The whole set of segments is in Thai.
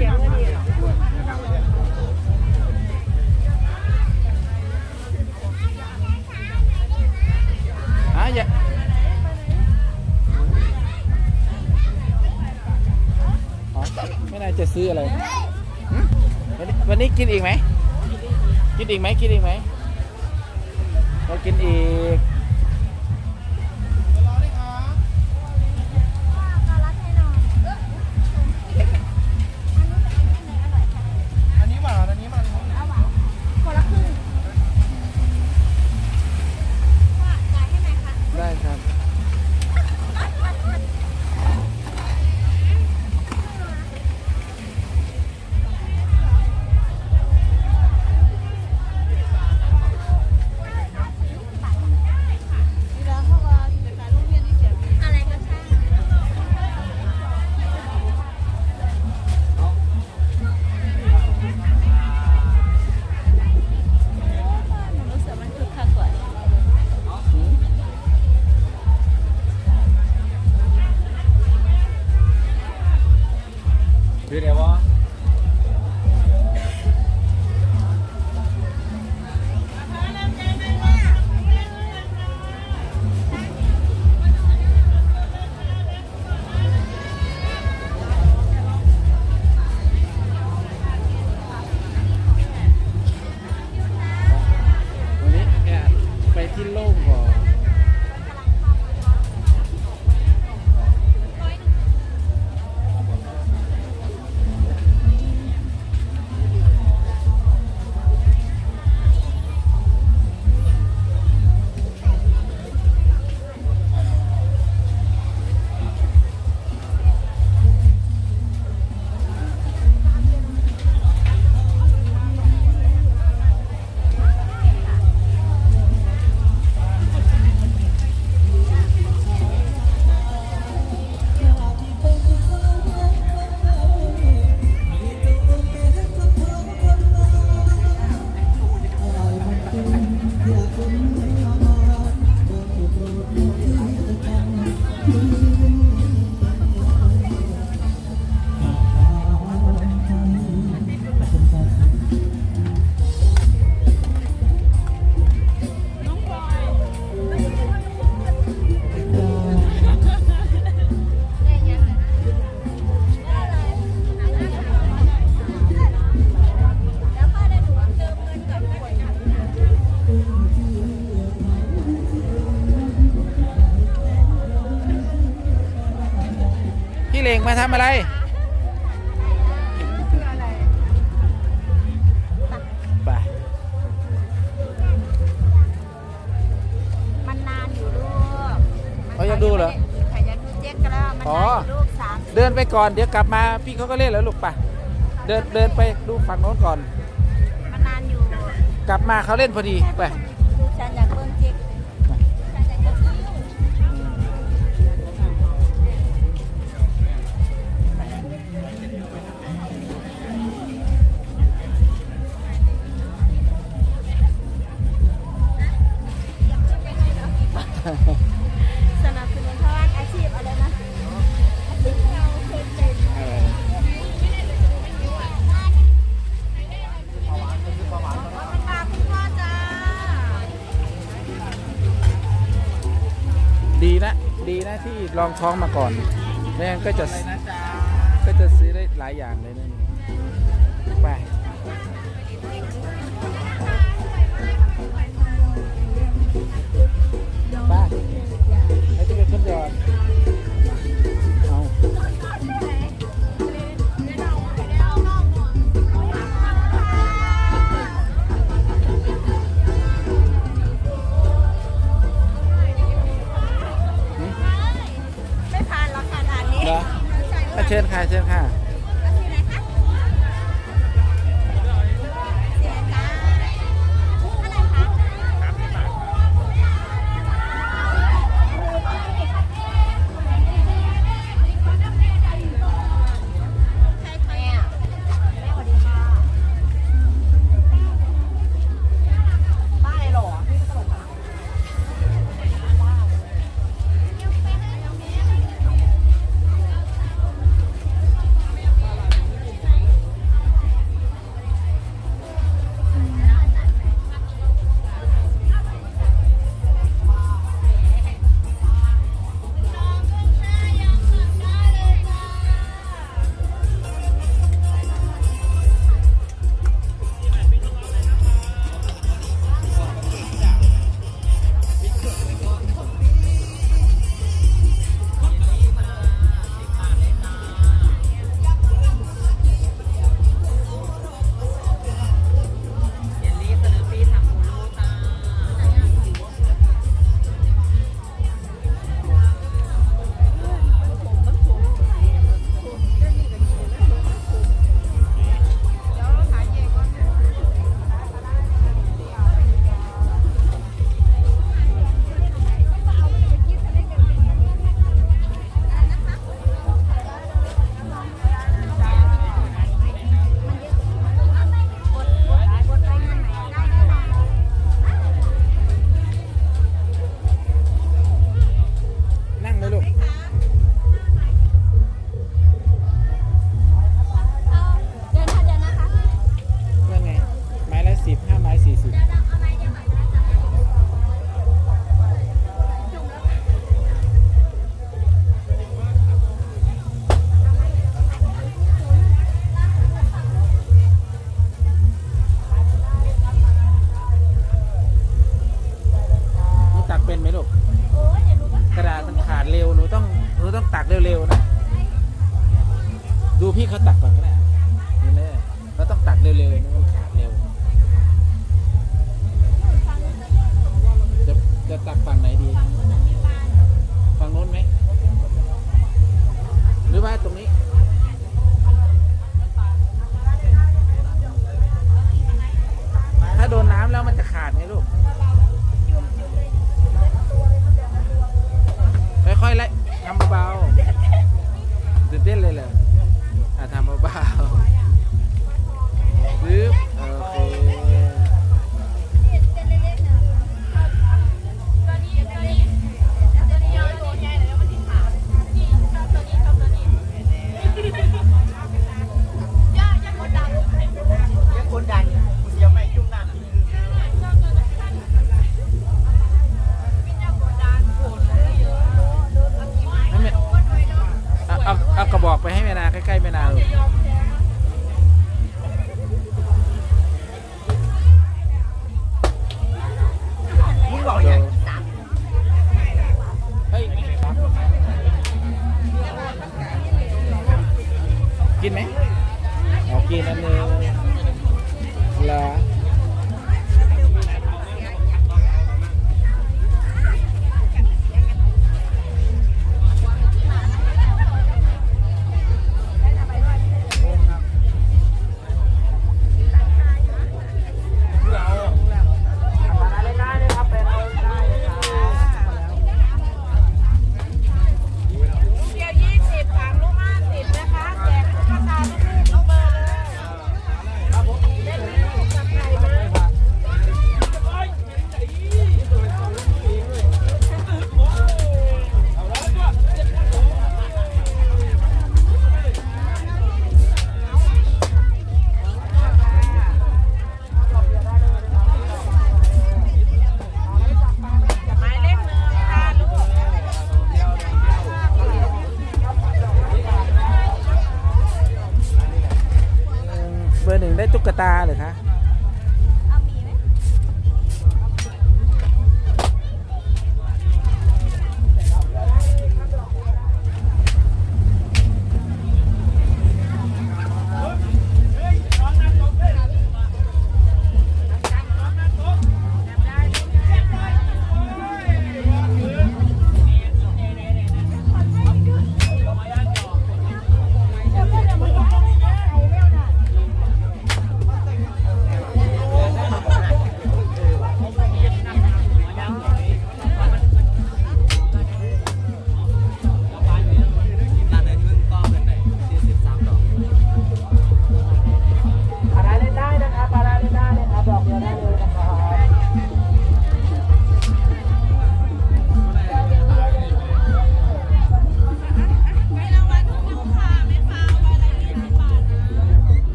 อ๋อเยอะอย่าอ๋อไม่น่าจะซื้ออะไรหึวันนี้วันนี้กินอีกไหม กินอีกไหมกินอีกไหมเรากินอีก มาทำอะไร ไปมันนานอยู่ลูกเขายังดูเหรอใครจะดูเจ๊กก็แล้วมันอ๋อนานอยู่ลูกสามเดินไปก่อนเดี๋ยวกลับมาพี่เขาก็เล่นแล้วลูกไปเดินเดินไปดูฝั่งโน้นก่อน มันนานอยู่ กลับมาเขาเล่นพอดีไป สนับสนุนเพราะว่าอาชีพอะไรนะอาชีพเราเคยเป็นมันมาคุณพ่อจ้าดีนะ ดีนะที่ลองท้องมาก่อนไม่งั้นก็จะก็จะซื้อได้หลายอย่างเลยนะ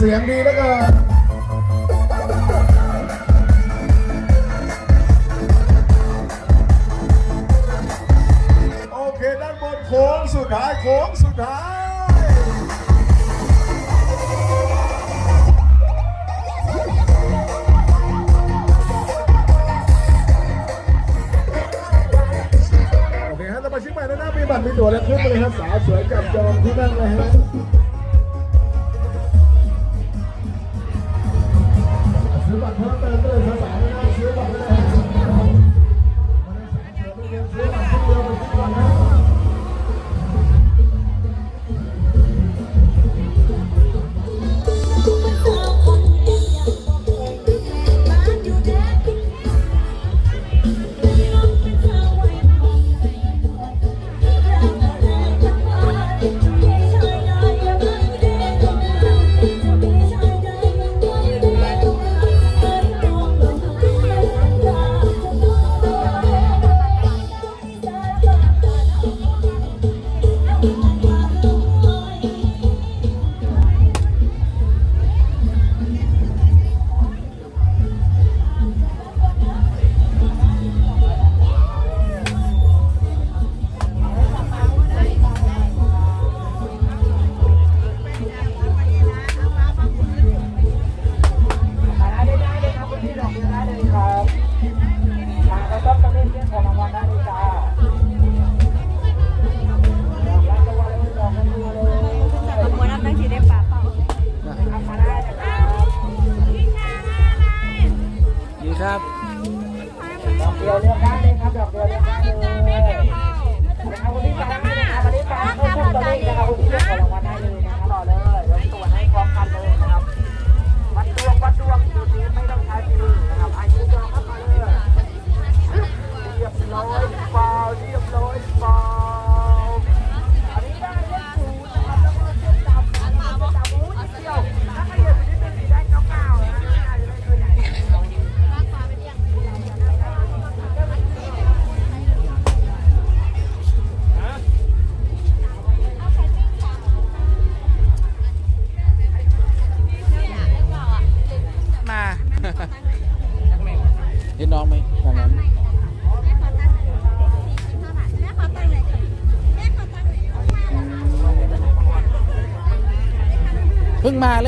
เสียงดีเหลือเกินโอเคด้านบนโค้งสุดท้ายโค้งสุดท้ายโอเคฮะสมาชิกใหม่นะนะมีบัตรมีตั๋วแล้วขึ้นมาเลยครับสาวสวยจับจองที่นั่งเลยฮะ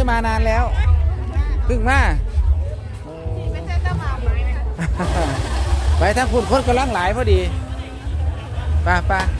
เพิ่งมาหรือมานานแล้วเพิ่งมาโอ้ไปทางคุณคนกำลังหลายพอดีไป่าป่าอะ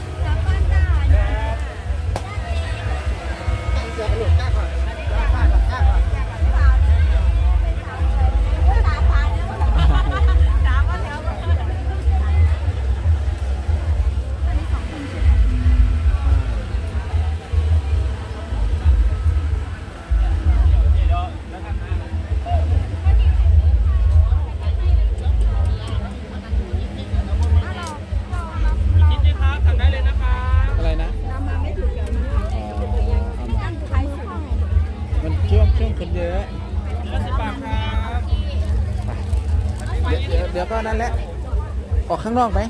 างนอกไหม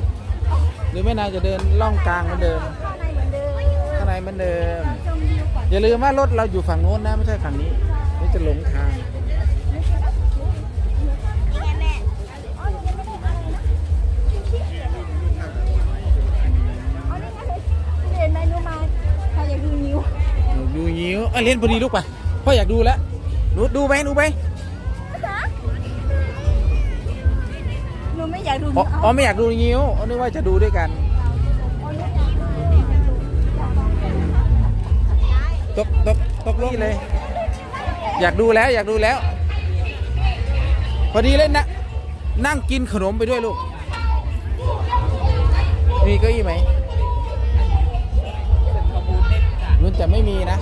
หรือไม่นายจะเดินล่องกลางเหมือนเดิมข้างในเหมือนเดิม อย่าลืมว่ารถเราอยู่ฝั่งโน้นนะไม่ใช่ฝั่งนี้ นี่จะหลงทางเห็นไหมนูมาใครอยากดูนิ้วดูยิ้วเอ้ยเล่นพอดีลูกป่ะพ่ออยากดูแล้วหนูดูไหมหนูไป ไม่อยากดูอ๋อนิ้วอ๋อไม่อยากดูยิ้วอ๋อนึกว่าจะดูด้วยกันตกตกตกลงเลย อยากดูแล้วอยากดูแล้ว พอดีเลยนะนั่งกินขนมไปด้วยลูก มีเก้าอี้ไหมรุ่นแต่ไม่มีนะ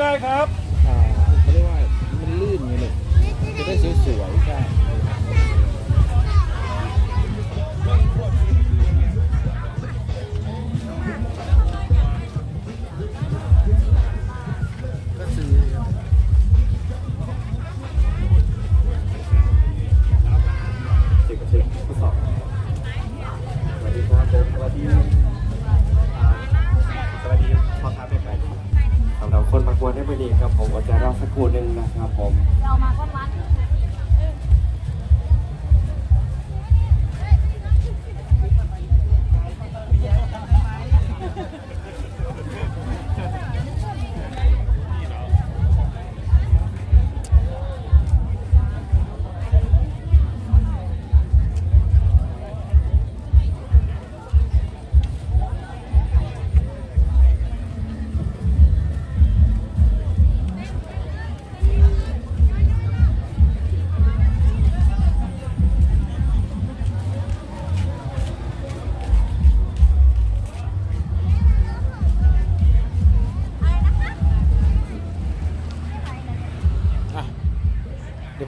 ได้ครับ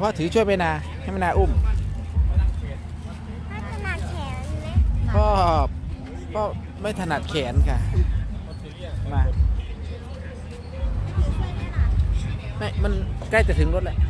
พ่อถือช่วยไปนาให้มานาอุ้มถ้าขนาดแขนไหมพ่อพ่อไม่ถนัดแขนค่ะ มาไม่มันใกล้จะถึงรถแล้วแล้ว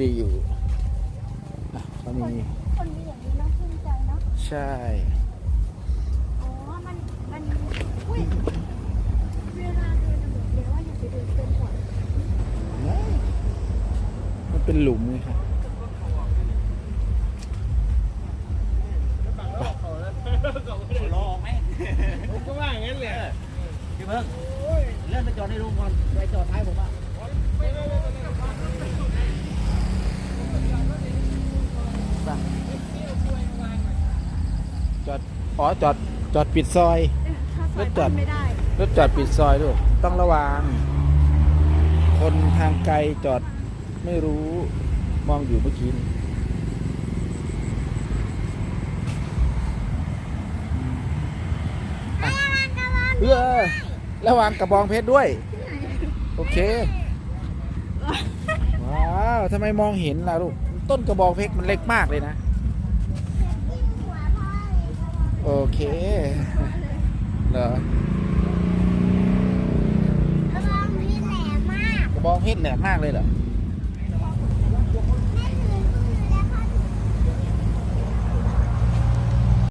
ดีอยู่อะเขามีคนมีอย่างนี้น่าชื่นใจเนาะใช่อ๋อมันมันอุ้ยเวลาเดินน่ะเหมือนเดี๋ยวว่าอย่าไปเดินเกินก่อนมันเป็นหลุมไงครับก็ว่าอย่างนั้นแหละพี่เพิ่งเลื่อนไปจอดในโรงก่อนไปจอดท้ายผมอะ จอดอ๋อจอดจอดปิดซอยถ้าซอยรถจอดไม่ได้รถจอดปิดซอยด้วยต้องระวังคนทางไกลจอดไม่รู้มองอยู่เมื่อกี้นี่อะเออระวังกระบองเพชรด้วย โอเค ว้าวทำไมมองเห็นล่ะลูก ต้นกระบองเพชรมันเล็กมากเลยนะ โอเคเหรอระวังพี่แหลมมาก กระบองเพชรแหลมมากเลยเหรอ